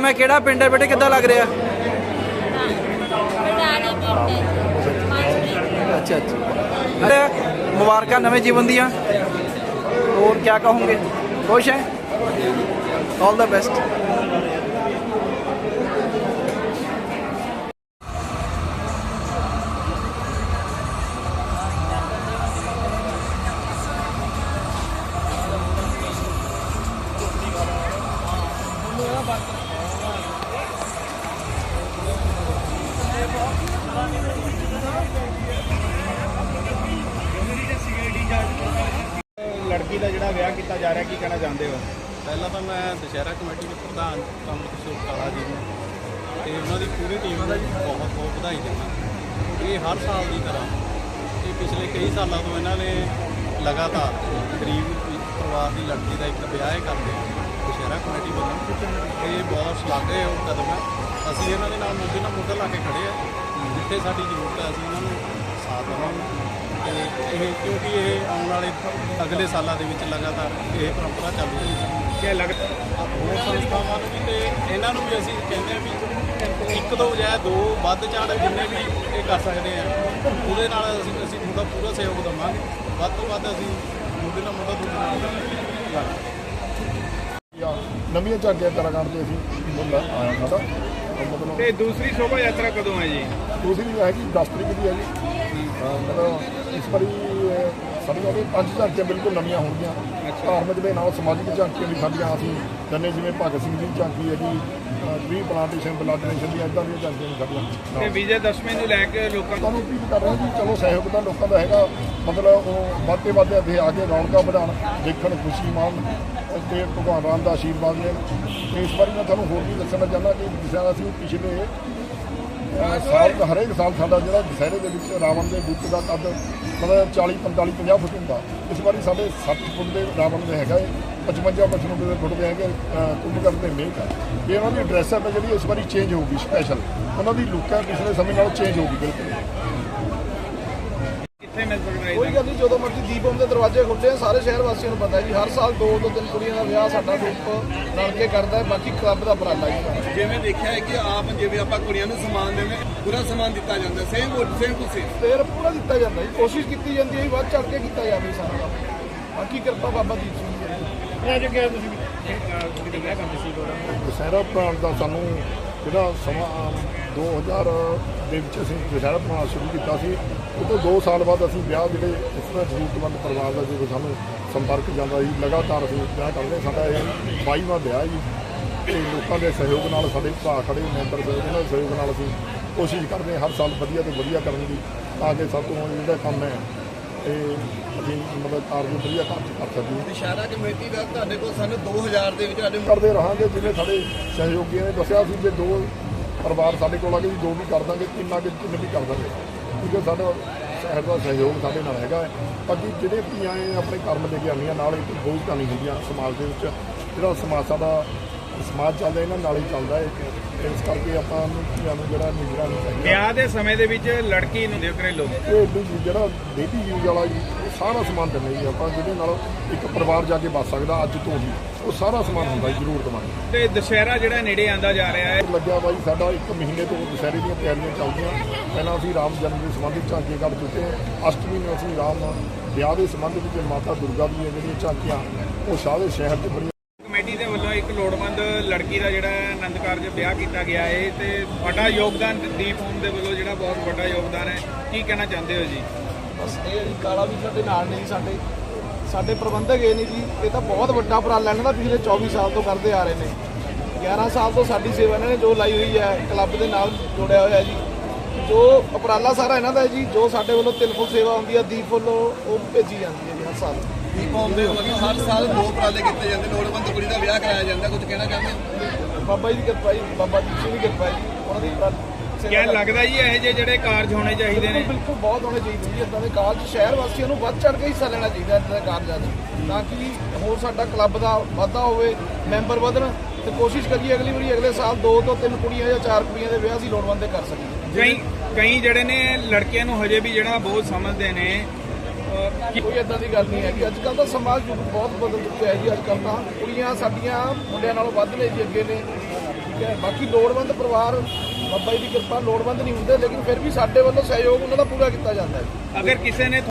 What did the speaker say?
ਮੈਂ ਕਿਹੜਾ ਪਿੰਡ ਹੈ ਬੇਟੇ? ਕਿੱਦਾਂ ਲੱਗ ਰਿਹਾ? ਅੱਛਾ ਅੱਛਾ। ਅਰੇ ਮੁਬਾਰਕਾਂ ਨਵੇਂ ਜੀਵਨ ਦੀਆਂ। ਹੋਰ ਕੀ ਕਹੋਗੇ? ਖੁਸ਼ ਹੈ? ਆਲ ਦਾ ਬੈਸਟ ਲੜਕੀ ਦਾ ਜਿਹੜਾ ਵਿਆਹ ਕੀਤਾ ਜਾ ਰਿਹਾ, ਕੀ ਕਹਿਣਾ ਚਾਹੁੰਦੇ ਹੋ? ਪਹਿਲਾਂ ਤਾਂ ਮੈਂ ਦੁਸ਼ਹਿਰਾ ਕਮੇਟੀ ਦੇ ਪ੍ਰਧਾਨ ਕਮਲ ਕਿਸ਼ੋਰ ਕਾਲਾ ਜੀ ਨੂੰ ਤੇ ਉਹਨਾਂ ਦੀ ਪੂਰੀ ਟੀਮ ਨੂੰ ਬਹੁਤ ਬਹੁਤ ਵਧਾਈ ਦਿੰਦਾ। ਇਹ ਹਰ ਸਾਲ ਦੀ ਤਰ੍ਹਾਂ ਇਹ ਪਿਛਲੇ ਕਈ ਸਾਲਾਂ ਤੋਂ ਇਹਨਾਂ ਨੇ ਲਗਾਤਾਰ ਗਰੀਬ ਪਰਿਵਾਰ ਦੀ ਲੜਕੀ ਦਾ ਇੱਕ ਵਿਆਹ ਇਹ ਕਰਦੇ ਦੁਸ਼ਹਿਰਾ ਕਮੇਟੀ ਵੱਲੋਂ। ਇਹ ਬਹੁਤ ਸ਼ਲਾਘਾਯੋਗ ਕਦਮ ਹੈ ਅਸੀਂ ਇਹਨਾਂ ਦੇ ਨਾਲ ਮੋਢੇ ਨਾਲ ਮੋਢਾ ਲਾ ਕੇ ਖੜੇ ਆ। ਜਿੱਥੇ ਸਾਡੀ ਜ਼ਰੂਰਤ ਹੈ ਅਸੀਂ ਇਹਨਾਂ ਨੂੰ ਸਾਥ ਦੇਵਾਂਗੇ। ਤੇ ਇਹ ਕਿਉਂਕਿ ਇਹ ਆਉਣ ਵਾਲੇ ਅਗਲੇ ਸਾਲਾਂ ਦੇ ਵਿੱਚ ਲਗਾਤਾਰ ਇਹ ਪਰੰਪਰਾ ਚੱਲੂ ਰਹੇਗੀ ਕੀ ਲੱਗਦਾ ਹੋਰ ਸੰਸਥਾਵਾਂ ਨੂੰ ਵੀ ਤੇ ਇਹਨਾਂ ਨੂੰ ਵੀ ਅਸੀਂ ਕਹਿੰਦੇ ਆ ਵੀ ਇੱਕ ਤੋਂ ਬਜਾਏ ਦੋ ਵੱਧ ਝਾੜ ਜਿੰਨੇ ਵੀ ਇਹ ਕਰ ਸਕਦੇ ਆ ਉਹਦੇ ਨਾਲ ਅਸੀਂ ਅਸੀਂ ਤੁਹਾਡਾ ਪੂਰਾ ਸਹਿਯੋਗ ਦਵਾਂਗੇ। ਵੱਧ ਤੋਂ ਵੱਧ ਅਸੀਂ ਮੁੱਦੇ ਨਾਲ ਮੁੱਦਾ ਤੁਹਾਡੇ ਨਾਲ ਨਵੀਆਂ ਝਾਕੀਆਂ ਕਲਾਕਾਰ ਤੇ ਅਸੀਂ ਮੁੱਲ ਆਇਆ ਸਾਡਾ। ਮਤਲਬ ਤੇ ਦੂਸਰੀ ਸ਼ੋਭਾ ਯਾਤਰਾ ਕਦੋਂ ਹੈ ਜੀ? ਦੂਸਰੀ ਹੈਗੀ 10 ਤਰੀਕ ਦੀ ਹੈ ਜੀ। ਮਤਲਬ ਇਸ ਵਾਰੀ ਸਾਡੀਆਂ ਵੀ ਪੰਜ ਝਾਕੀਆਂ ਬਿਲਕੁਲ ਨਵੀਆਂ ਹੋਣਗੀਆਂ। ਧਾਰਮਿਕ ਦੇ ਨਾਲ ਸਮਾਜਿਕ ਝਾਕੀਆਂ ਵੀ ਸਾਡੀਆਂ ਅਸੀਂ। ਜੰਨੇ ਜਿਵੇਂ ਭਗਤ ਸਿੰਘ ਦੀ ਝਾਕੀ ਹੈ ਜੀ ਵੀ ਪਲਾਂਟੇਸ਼ਨ ਡੋਨੇਸ਼ਨ ਦੀ ਇਦਾਂ ਦੀਆਂ ਝਾਕੀਆਂ ਵੀ ਤੇ ਸਾਡੀਆਂ ਵਿਜੇ ਦਸ਼ਮੀ ਨੂੰ ਲੈ ਕੇ ਲੋਕਾਂ ਨੂੰ ਤੁਹਾਨੂੰ ਅਪੀਲ ਕਰ ਰਹੇ ਜੀ ਚਲੋ ਸਹਿਯੋਗ ਤਾਂ ਲੋਕਾਂ ਦਾ ਹੈਗਾ। ਮਤਲਬ ਉਹ ਵੱਧਦੇ ਵੱਧਦੇ ਅੱਗੇ ਆ ਕੇ ਰੌਣਕਾਂ ਵਧਾਉਣ ਦੇਖਣ ਖੁਸ਼ੀ ਮਾਣ ਤੇ ਭਗਵਾਨ ਰਾਮ ਦਾ ਆਸ਼ੀਰਵਾਦ ਤੇ ਇਸ ਵਾਰੀ ਮੈਂ ਤੁਹਾਨੂੰ ਹੋਰ ਵੀ ਦੱਸਣਾ ਚਾਹੁੰਦਾ ਕਿ ਜਿਸ ਤਰ੍ਹਾਂ ਅਸੀਂ ਪਿਛਲੇ ਸਾਲ ਹਰੇਕ ਸਾਲ ਸਾਡਾ ਜਿਹੜਾ ਦੁਸਹਿਰੇ ਦੇ ਵਿੱਚ ਰਾਵਣ ਦੇ ਬੁੱਤ ਦਾ ਕੱਦ ਮਤਲਬ 40 45 50 ਫੁੱਟ ਹੁੰਦਾ। ਇਸ ਵਾਰੀ ਸਾਡੇ 60 ਫੁੱਟ ਦੇ ਰਾਵਣ ਦੇ ਹੈਗਾ ਏ 55 55 ਦੇ ਫੁੱਟ ਦੇ ਹੈਗੇ ਅਹ, ਕੁੰਭਕਰਨ ਦੇ ਮੇਕ ਹੈ ਇਹ ਉਹਨਾਂ ਦੀ ਡਰੈਸ ਹੈ ਜਿਹੜੀ ਇਸ ਵਾਰੀ ਚੇਂਜ ਹੋਊਗੀ ਸਪੈਸ਼ਲ ਉਹਨਾਂ ਦੀ ਲੁੱਕ ਹੈ ਪਿਛਲੇ ਸਮੇਂ ਨਾਲ ਚੇਂਜ ਹੋਊਗੀ ਬਿਲਕੁਲ। ਕੋਈ ਗੱਲ ਨਹੀਂ ਜਦੋਂ ਮਰਜ਼ੀ ਦੀਪਮ ਦੇ ਦਰਵਾਜ਼ੇ ਖੁੱਲੇ ਆ, ਸਾਰੇ ਸ਼ਹਿਰ ਵਾਸੀਆਂ ਨੂੰ ਪਤਾ ਹੈ ਜੀ ਹਰ ਸਾਲ ਦੋ ਤੋਂ ਤਿੰਨ ਕੁੜੀਆਂ ਦਾ ਵਿਆਹ ਸਾਡਾ ਗਰੁੱਪ ਰਲ ਕੇ ਕਰਦਾ ਹੈ ਬਾਕੀ ਕਲੱਬ ਦਾ ਉਪਰਾਲਾ ਜੀ। ਜਿਵੇਂ ਦੇਖਿਆ ਹੈ ਕਿ ਆਪ ਜਿਵੇਂ ਆਪਾਂ ਕੁੜੀਆਂ ਨੂੰ ਸਮਾਨ ਦੇਵੇਂ ਪੂਰਾ ਸਮਾਨ ਦਿੱਤਾ ਜਾਂਦਾ ਸੇਮ ਸੇਮ ਟੂ ਸੇਮ ਫੇਰ ਪੂਰਾ ਦਿੱਤਾ ਜਾਂਦਾ ਜੀ ਕੋਸ਼ਿਸ਼ ਕੀਤੀ ਜਾਂਦੀ ਹੈ ਜੀ ਵੱਧ ਚੜ ਕੇ ਕੀਤਾ ਜਾਵੇ ਸਾਰਾ। ਕੰਮ ਬਾਕੀ ਕਿਰਪਾ ਬਾਬਾ ਦੀਪ ਸਿੰਘ ਜੀ। ਅੱਜ ਕਿਹਾ ਤੁਸੀਂ ਵਿਆਹ ਕਰਦੇ ਸੀ ਦੁਸਹਿਰਾ ਬਣਾਉਣ ਦਾ ਸਾਨੂੰ ਜਿਹੜਾ ਸਮਾਂ ਅਮ, 2000 ਦੇ ਵਿੱਚ ਅਸੀਂ ਦੁਸਹਿਰਾ ਬਣਾਉਣਾ ਸ਼ੁਰੂ ਕੀਤਾ ਸੀ ਉਹ ਤੋਂ 2 ਸਾਲ ਬਾਅਦ ਅਸੀਂ ਵਿਆਹ ਜਿਹੜੇ ਇਸ ਤਰ੍ਹਾਂ ਜ਼ਰੂਰਤਮੰਦ ਪਰਿਵਾਰ ਦਾ ਜਦੋਂ ਸਾਨੂੰ ਸੰਪਰਕ ਜਾਂਦਾ ਸੀ ਲਗਾਤਾਰ ਅਸੀਂ ਵਿਆਹ ਕਰਦੇ ਸਾਡਾ ਇਹ 22ਵਾਂ ਵਿਆਹ ਜੀ। ਤੇ ਲੋਕਾਂ ਦੇ ਸਹਿਯੋਗ ਨਾਲ ਸਾਡੇ ਭਰਾ ਖੜੇ ਮੈਂਬਰ ਦੇ ਉਹਨਾਂ ਦੇ ਸਹਿਯੋਗ ਨਾਲ ਅਸੀਂ ਕੋਸ਼ਿਸ਼ ਕਰਦੇ ਹਾਂ ਹਰ ਸਾਲ ਵਧੀਆ ਤੋਂ ਵਧੀਆ ਕਰਨ ਦੀ ਤਾਂ ਕਿ ਸਭ ਤੋਂ ਜਿਹੜਾ ਕੰਮ ਹੈ ਇਹ ਅਸੀਂ ਮਤਲਬ ਕਾਰਜ ਵਧੀਆ ਕਰ ਕਰ ਸਕੀਏ ਇਸ਼ਾਰਾ ਕਮੇਟੀ ਦਾ ਤੁਹਾਡੇ ਕੋਲ ਸਾਨੂੰ 2000 ਦੇ ਵਿੱਚ ਸਾਡੇ ਕਰਦੇ ਰਹਾਂਗੇ ਜਿਵੇਂ ਸਾਡੇ ਸਹਿਯੋਗੀਆਂ ਨੇ ਦੱਸਿਆ ਸੀ ਜੇ ਦੋ ਪਰਿਵਾਰ ਸਾਡੇ ਕੋਲ ਆ ਕੇ ਵੀ ਦੋ ਵੀ ਕਰ ਦਾਂਗੇ ਤਿੰਨਾਂ ਕੇ ਤਿੰਨ ਵੀ ਕਰ ਦਾਂਗੇ ਕਿਉਂਕਿ ਸਾਡਾ ਸ਼ਹਿਰ ਦਾ ਸਹਿਯੋਗ ਸਾਡੇ ਨਾਲ ਹੈਗਾ ਹੈ। ਬਾਕੀ ਜਿਹੜੇ ਧੀਆਂ ਆਪਣੇ ਕਰਮ ਲੈ ਕੇ ਆਉਂਦੀਆਂ ਨਾਲ ਇੱਕ ਬੋਝ ਤਾਂ ਨਹੀਂ ਹੁੰਦੀਆਂ ਸਮਾਜ ਦੇ ਵਿੱਚ ਜਿਹੜਾ ਸਮਾਜ ਸਾਡਾ ਸਮਾਜ ਚੱਲਦਾ ਇਹਨਾਂ ਨਾਲ ਹੀ ਚੱਲਦਾ ਹੈ ਇਸ ਕਰਕੇ ਆਪਾਂ ਨੂੰ ਧੀਆਂ ਨੂੰ ਜਿਹੜਾ ਨਿਗਰਾਂ ਨਹੀਂ ਚਾਹੀਦਾ ਵਿਆਹ ਦੇ ਸਮੇਂ ਦੇ ਵਿੱਚ ਲੜਕੀ ਨੂੰ ਦੇਖ ਰਹੇ ਲੋਕ ਇਹ ਵੀ ਜਿਹੜਾ ਡੇਲੀ ਯੂਜ਼ ਵਾਲਾ ਜੀ ਉਹ ਸਾਰਾ ਸਮਾਨ ਦਿੰਦੇ ਜੀ ਆਪਾਂ ਜਿਹਦੇ ਨਾਲ ਇੱਕ ਪਰਿਵਾਰ ਜਾ ਕੇ ਬਚ ਸਕਦਾ ਅੱਜ ਤੋਂ ਹੀ ਉਹ ਸਾਰਾ ਸਮਾਨ ਹੁੰਦਾ ਜੀ ਜ਼ਰੂਰਤਮੰਦ ਤੇ ਦੁਸ਼ਹਿਰਾ ਜਿਹੜਾ ਨੇੜੇ ਆਂਦਾ ਜਾ ਰਿਹਾ ਹੈ। ਲੱਗਿਆ ਬਾਈ ਸਾਡਾ ਇੱਕ ਮਹੀਨੇ ਤੋਂ ਦੁਸਹਿਰੇ ਦੀਆਂ ਤਿਆਰੀਆਂ ਚੱਲਦੀਆਂ। ਪਹਿਲਾਂ ਅਸੀਂ ਰਾਮ ਜਨਮ ਦੇ ਸੰਬੰਧਿਤ ਝਾਂਕੀਆਂ ਕੱਢ ਚੁੱਕੇ ਹਾਂ। ਅਸ਼ਟਮੀ ਨੂੰ ਅਸੀਂ ਰਾਮ ਵਿਆਹ ਦੇ ਸੰਬੰਧ ਵਿੱਚ ਮਾਤਾ ਦੁਰਗਾ ਦੀਆਂ ਜਿਹੜੀਆਂ ਝਾਂਕੀਆਂ ਉਹ ਸਾਰੇ ਸ਼ਹਿਰ ਦੇ ਇੱਕ ਲੋੜਵੰਦ ਲੜਕੀ ਦਾ ਜਿਹੜਾ ਆਨੰਦ ਕਾਰਜ ਵਿਆਹ ਕੀਤਾ ਗਿਆ ਹੈ ਤੇ ਵੱਡਾ ਯੋਗਦਾਨ ਦੀਪ ਹੋਮ ਦੇ ਵੱਲੋਂ ਜਿਹੜਾ ਬਹੁਤ ਵੱਡਾ ਯੋਗਦਾਨ ਹੈ, ਕੀ ਕਹਿਣਾ ਚਾਹੁੰਦੇ ਹੋ ਜੀ? ਬਸ ਇਹ ਜੀ, ਕਾਲਾ ਵੀ ਸਾਡੇ ਨਾਲ ਨਹੀਂ ਸਾਡੇ। ਸਾਡੇ ਪ੍ਰਬੰਧਕ ਇਹ ਨਹੀਂ ਜੀ, ਇਹ ਤਾਂ ਬਹੁਤ ਵੱਡਾ ਉਪਰਾਲਾ ਇਹਨਾਂ ਦਾ ਪਿਛਲੇ 24 ਸਾਲ ਤੋਂ ਕਰਦੇ ਆ ਰਹੇ ਨੇ। 11 ਸਾਲ ਤੋਂ ਸਾਡੀ ਸੇਵਾ ਇਹਨਾਂ ਨੇ ਜੋ ਲਾਈ ਹੋਈ ਹੈ, ਕਲੱਬ ਦੇ ਨਾਲ ਜੋੜਿਆ ਹੋਇਆ ਜੀ। ਜੋ ਉਪਰਾਲਾ ਸਾਰਾ ਇਹਨਾਂ ਦਾ ਹੈ ਜੀ, ਜੋ ਸਾਡੇ ਵੱਲੋਂ ਤਿਲਫੁਲ ਸੇਵਾ ਹੁੰਦੀ ਹੈ, ਦੀਪ ਵੱਲੋਂ ਉਹ ਭੇਜੀ ਜਾਂਦੀ ਹੈ ਜੀ ਹਰ ਸਾਲ। ਦੀਪੋਮ ਦੇ ਵੱਲੋਂ ਹਰ ਸਾਲ ਦੋ ਉਪਰਾਲੇ ਕੀਤੇ ਜਾਂਦੇ ਲੋੜਵੰਦ ਕੁੜੀ ਦਾ ਵਿਆਹ ਕਰਾਇਆ ਜਾਂਦਾ ਕੁਝ ਕਹਿਣਾ ਚਾਹੁੰਦੇ ਹੋ? ਬਾਬਾ ਜੀ ਦੀ ਕਿਰਪਾ ਜੀ ਬਾਬਾ ਦੀਪ ਸਿੰਘ ਦੀ ਕਿਰਪਾ ਜੀ ਉਹਨਾਂ ਦੀ ਉਪਰਾਲਾ- ਸੇਵਾ ਕਿਆ ਦਾ- ਲੱਗਦਾ ਜੀ ਇਹ ਜਿਹੇ ਜਿਹੜੇ ਕਾਰਜ ਹੋਣੇ ਚਾਹੀਦੇ ਨੇ? ਬਿਲਕੁਲ ਬਿਲਕੁਲ ਬਹੁਤ ਹੋਣੇ ਚਾਹੀਦੇ ਜੀ। ਇਦਾਂ ਦੇ ਕਾਰਜ ਸ਼ਹਿਰ ਵਾਸੀਆਂ ਨੂੰ ਵੱਧ ਚੜ ਕੇ ਹਿੱਸਾ ਲੈਣਾ ਚਾਹੀਦਾ ਇਦਾਂ ਦੇ ਕਾਰਜਾਂ 'ਚ ਤਾਂ ਕਿ ਹੋਰ ਸਾਡਾ ਕਲੱਬ ਦਾ ਵਾਧਾ ਹੋਵੇ ਮੈਂਬਰ ਵਧਣ। ਤੇ ਕੋਸ਼ਿਸ਼ ਕਰੀਏ ਅਗਲੀ ਵਾਰੀ ਅਗਲੇ ਸਾਲ ਦੋ ਤੋਂ ਤਿੰਨ ਕੁੜੀਆਂ ਜਾਂ ਚਾਰ ਕੁੜੀਆਂ ਦੇ ਵਿਆਹ ਅਸੀਂ ਲੋੜਵੰਦ ਦੇ ਕਰ ਸਕੀਏ। ਕਈ ਕਈ ਜਿਹੜੇ ਨੇ ਲੜਕੀਆਂ ਨੂੰ ਹਜੇ ਵੀ ਜਿਹੜਾ ਬਹੁਤ ਸਮਝਦੇ ਨੇ ਕੀ- ਕੋਈ ਇਦਾਂ ਦੀ ਗੱਲ ਨਹੀਂ ਹੈਗੀ ਅੱਜ ਕੱਲ ਤਾਂ ਸਮਾਜ ਬਹੁਤ ਬਦਲ ਚੁੱਕਿਆ ਹੈ ਜੀ ਅੱਜ ਕੱਲ ਤਾਂ ਕੁੜੀਆਂ ਸਾਡੀਆਂ ਮੁੰਡਿਆਂ ਨਾਲੋਂ ਵੱਧ ਨੇ ਜੀ ਅੱਗੇ ਨੇ, ਠੀਕ ਹੈ। ਬਾਕੀ ਲੋੜਵੰਦ ਪਰਿਵਾਰ, ਬਾਬਾ ਜੀ ਦੀ ਕਿਰਪਾ ਲੋੜਵੰਦ ਨਹੀਂ ਹੁੰਦੇ, ਲੇਕਿਨ ਫਿਰ ਵੀ ਸਾਡੇ ਵੱਲੋਂ ਸਹਿਯੋਗ ਉਹਨਾਂ ਦਾ ਪੂਰਾ ਕੀਤਾ ਜਾਂਦਾ ਹੈ। ਅਗਰ ਕਿਸੇ ਨੇ